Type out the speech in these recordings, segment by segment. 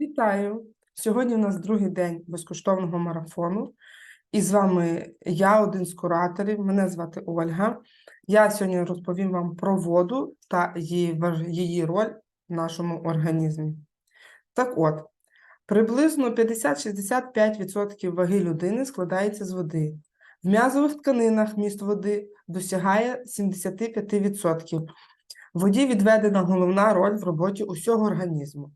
Вітаю! Сьогодні у нас другий день безкоштовного марафону. І з вами я, один з кураторів. Мене звати Ольга. Я сьогодні розповім вам про воду та її, її роль в нашому організмі. Так от, приблизно 50-65% ваги людини складається з води. В м'язових тканинах міст води досягає 75%. Воді відведена головна роль в роботі усього організму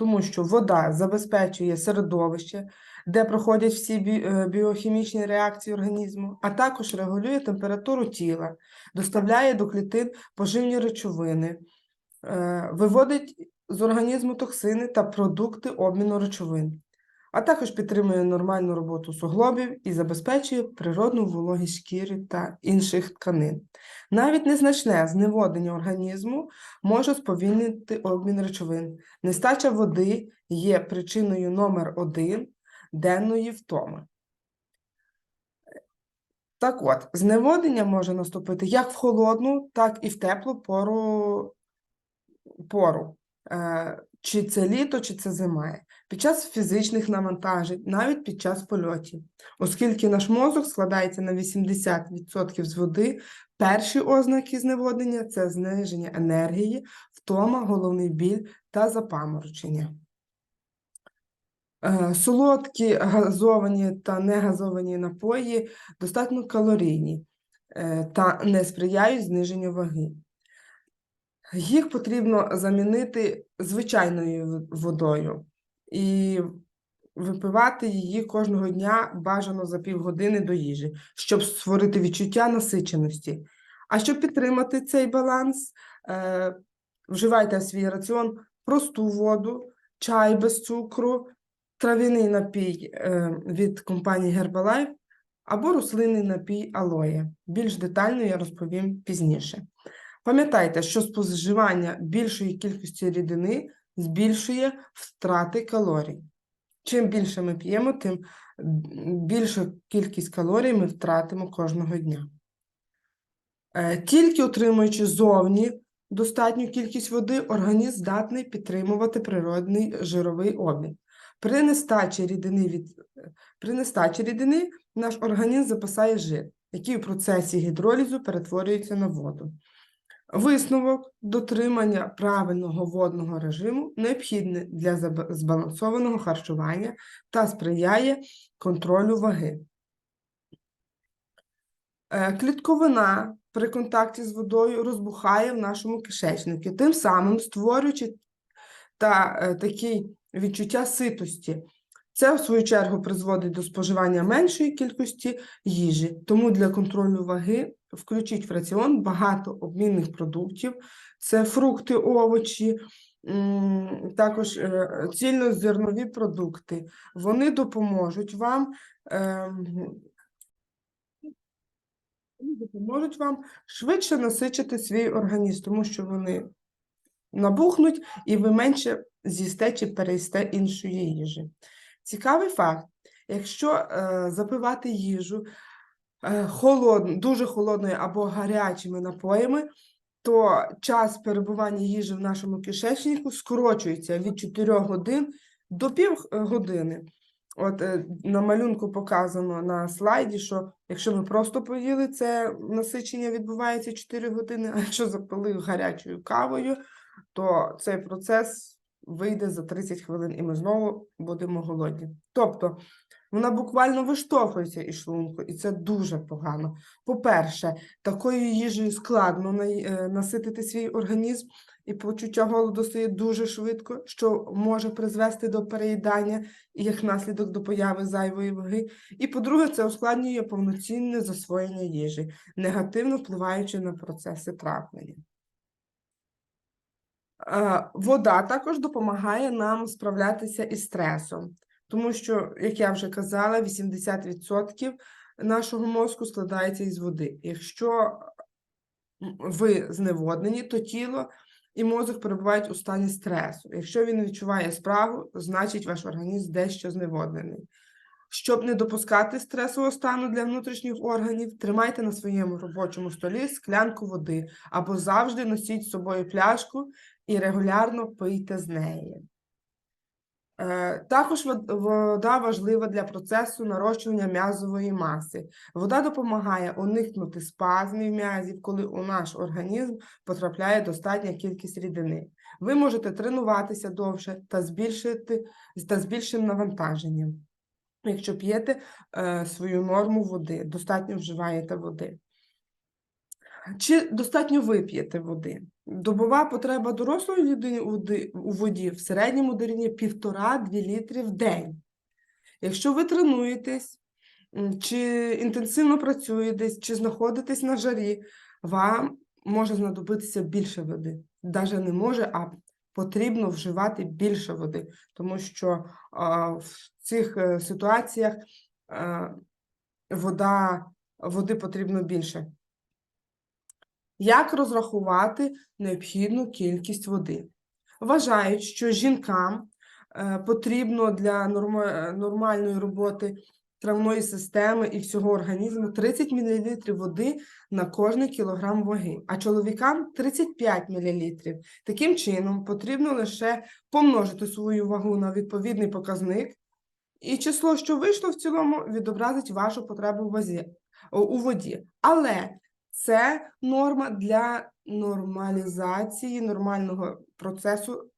тому що вода забезпечує середовище, де проходять всі е, біохімічні реакції організму, а також регулює температуру тіла, доставляє до клітин поживні речовини, е, виводить з організму токсини та продукти обміну речовин, а також підтримує нормальну роботу суглобів і забезпечує природну вологість шкіри та інших тканин. Навіть незначне зневоднення організму може сповільнити обмін речовин. Нестача води є причиною номер один денної втоми. Так от, зневоднення може наступити як в холодну, так і в теплу пору. пору. Е, Чи це літо, чи це зима. Під час фізичних навантажень, навіть під час польотів. Оскільки наш мозок складається на 80% з води, перші ознаки зневоднення це зниження енергії, втома, головний біль та запаморочення. Е, Солодкі, газовані та негазовані напої достатньо калорійні е, та не сприяють зниженню ваги. Їх потрібно замінити звичайною водою і випивати її кожного дня бажано за півгодини до їжі, щоб створити відчуття насиченості. А щоб підтримати цей баланс, е, вживайте в свій раціон просту воду, чай без цукру, трав'яний напій е, від компанії Herbalife або рослинний напій алоє. Більш детально я розповім пізніше. Пам'ятайте, що споживання більшої кількості рідини збільшує втрати калорій. Чим більше ми п'ємо, тим більшу кількість калорій ми втратимо кожного дня. Е, Тільки отримуючи зовні достатню кількість води, організм здатний підтримувати природний жировий обмін. При нестачі рідини, від... При нестачі рідини наш організм запасає жир, який у процесі гідролізу перетворюється на воду. Висновок дотримання правильного водного режиму необхідне для збалансованого харчування та сприяє контролю ваги. Е, Клітковина при контакті з водою розбухає в нашому кишечнику, тим самим створюючи та е, такі відчуття ситості. Це, в свою чергу, призводить до споживання меншої кількості їжі. Тому для контролю ваги включіть в раціон багато обмінних продуктів: це фрукти, овочі, також е, цільнозернові продукти. Вони допоможуть вам. ем, допоможуть вам швидше насичити свій організм, тому що вони набухнуть і ви менше з'їсте чи переїсте іншої їжі. Цікавий факт: якщо е, запивати їжу холод, дуже холодною або гарячими напоями, то час перебування їжі в нашому кишечнику скорочується від 4 годин до пів е, години. От е, на малюнку показано на слайді, що якщо ви просто поїли, це насичення відбувається 4 години, а якщо запили гарячою кавою, то цей процес вийде за 30 хвилин, і ми знову будемо голодні. Тобто вона буквально виштовхується із шлунку, і це дуже погано. По-перше, такою їжею складно е, наситити свій організм, і почуття голоду стає дуже швидко, що може призвести до переїдання і як наслідок до появи зайвої ваги. І по-друге, це ускладнює повноцінне засвоєння їжі, негативно впливаючи на процеси травлення. Е, Вода також допомагає нам справлятися із стресом, тому що, як я вже казала, 80% нашого мозку складається із води. Якщо ви зневоднені, то тіло і мозок перебувають у стані стресу. Якщо він відчуває спрагу, значить ваш організм дещо зневоднений. Щоб не допускати стресового стану для внутрішніх органів, тримайте на своєму робочому столі склянку води або завжди носіть з собою пляшку і регулярно пийте з неї. Е, Також вода важлива для процесу нарощування м'язової маси. Вода допомагає уникнути спазмів м'язів, коли у наш організм потрапляє достатня кількість рідини. Ви можете тренуватися довше та збільшити та з навантаженням, якщо п'єте е, свою норму води, достатньо вживаєте води. Чи достатньо ви п'єте води? Добова потреба дорослої людини у воді в середньому дорівнює 1,5-2 літри в день. Якщо ви тренуєтесь, чи інтенсивно працюєте, чи знаходитесь на жарі, вам може знадобитися більше води. Навіть не може, а потрібно вживати більше води, тому що а, в цих е, ситуаціях е, вода, води потрібно більше. Як розрахувати необхідну кількість води? Вважають, що жінкам е, потрібно для нормальної роботи травної системи і всього організму 30 мл води на кожний кілограм ваги, а чоловікам 35 мл. Таким чином, потрібно лише помножити свою вагу на відповідний показник, і число, що вийшло в цілому, відобразить вашу потребу у воді. Але це норма для нормалізації нормального процесу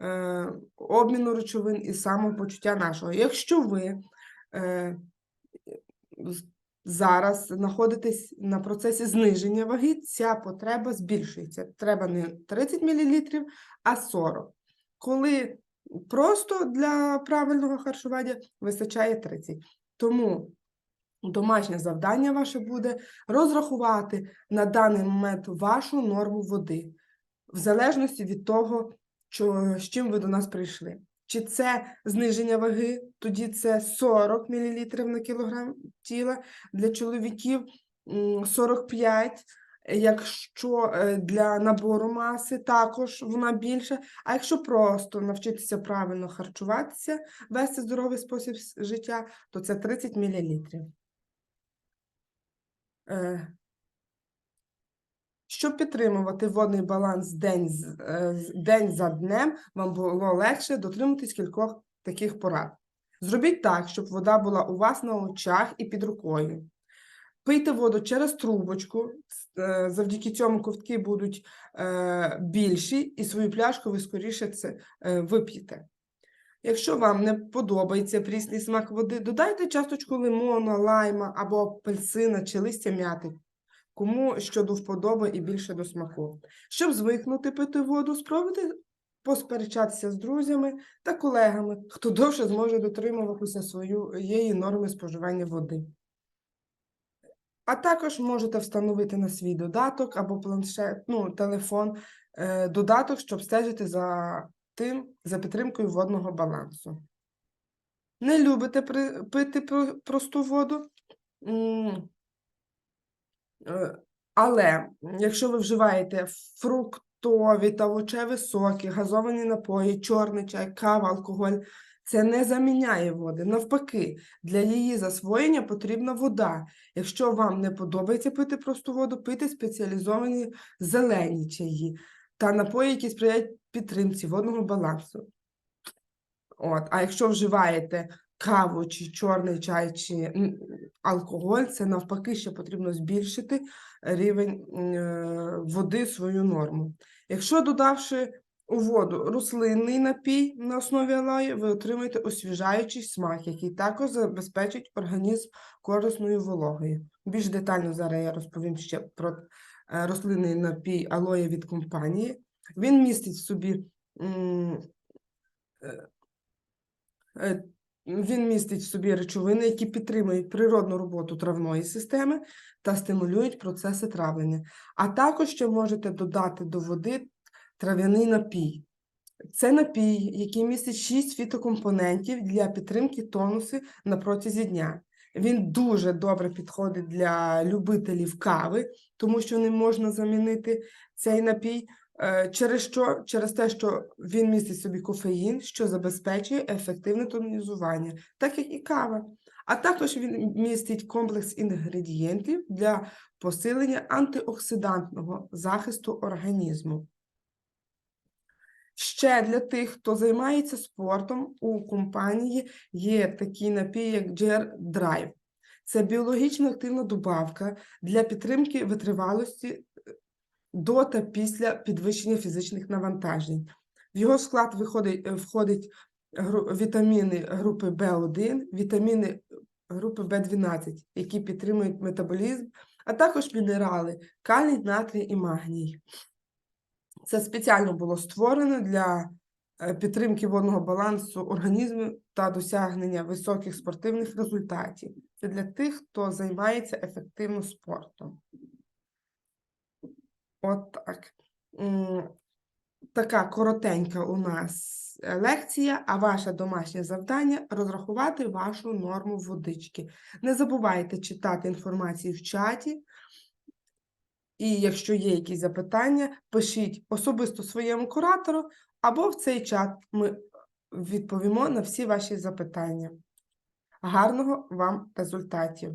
е, обміну речовин і самопочуття нашого. Якщо ви е, зараз знаходитесь на процесі зниження ваги, ця потреба збільшується. Треба не 30 мл, а 40. Коли просто для правильного харчування вистачає 30. Тому домашнє завдання ваше буде розрахувати на даний момент вашу норму води, в залежності від того, що, з чим ви до нас прийшли. Чи це зниження ваги, тоді це 40 мл на кілограм тіла, для чоловіків 45 Якщо е, для набору маси також вона більша, а якщо просто навчитися правильно харчуватися, вести здоровий спосіб життя, то це 30 мл. Е, Щоб підтримувати водний баланс день, е, день за днем, вам було легше дотриматись кількох таких порад. Зробіть так, щоб вода була у вас на очах і під рукою. Пийте воду через трубочку, е, завдяки цьому ковтки будуть більші, і свою пляшку ви скоріше це вип'єте. Якщо вам не подобається прісний смак води, додайте часточку лимона, лайма або апельсина чи листя м'яти, кому що до вподоби і більше до смаку. Щоб звикнути пити воду, спробуйте посперечатися з друзями та колегами, хто довше зможе дотримуватися своєї норми споживання води. А також можете встановити на свій додаток або планшет, ну, телефон, е, додаток, щоб стежити за тим, за підтримкою водного балансу. Не любите пити просту воду? Е, Але якщо ви вживаєте фруктові та овочеві соки, газовані напої, чорний чай, кава, алкоголь, це не заміняє води. Навпаки, для її засвоєння потрібна вода. Якщо вам не подобається пити просту воду, пийте спеціалізовані зелені чаї та напої, які сприяють підтримці водного балансу. От. А якщо вживаєте каву чи чорний чай, чи алкоголь, це навпаки ще потрібно збільшити рівень е, води свою норму. Якщо додавши у воду рослинний напій на основі алої, ви отримаєте освіжаючий смак, який також забезпечить організм корисною вологою. Більш детально зараз я розповім ще про рослинний напій алоє від компанії. Він містить в собі е, е, він містить в собі речовини, які підтримують природну роботу травної системи та стимулюють процеси травлення. А також ще можете додати до води трав'яний напій. Це напій, який містить 6 фітокомпонентів для підтримки тонусу на протязі дня. Він дуже добре підходить для любителів кави, тому що не можна замінити цей напій. Е, Через що? Через те, що він містить собі кофеїн, що забезпечує ефективне тонізування, так як і кава. А також він містить комплекс інгредієнтів для посилення антиоксидантного захисту організму. Ще для тих, хто займається спортом, у компанії є такий напій, як GR Drive. Це біологічно активна добавка для підтримки витривалості е, до та після підвищення фізичних навантажень. В його склад виходить, е, входить вітаміни групи В1, вітаміни групи В12, які підтримують метаболізм, а також мінерали калій, натрій і магній. Це спеціально було створено для е, підтримки водного балансу організму та досягнення високих спортивних результатів. Це для тих, хто займається ефективно спортом. От так. Така коротенька у нас лекція, а ваше домашнє завдання розрахувати вашу норму водички. Не забувайте читати інформацію в чаті. І якщо є якісь запитання, пишіть особисто своєму куратору або в цей чат. Ми відповімо на всі ваші запитання. Гарного вам результатів!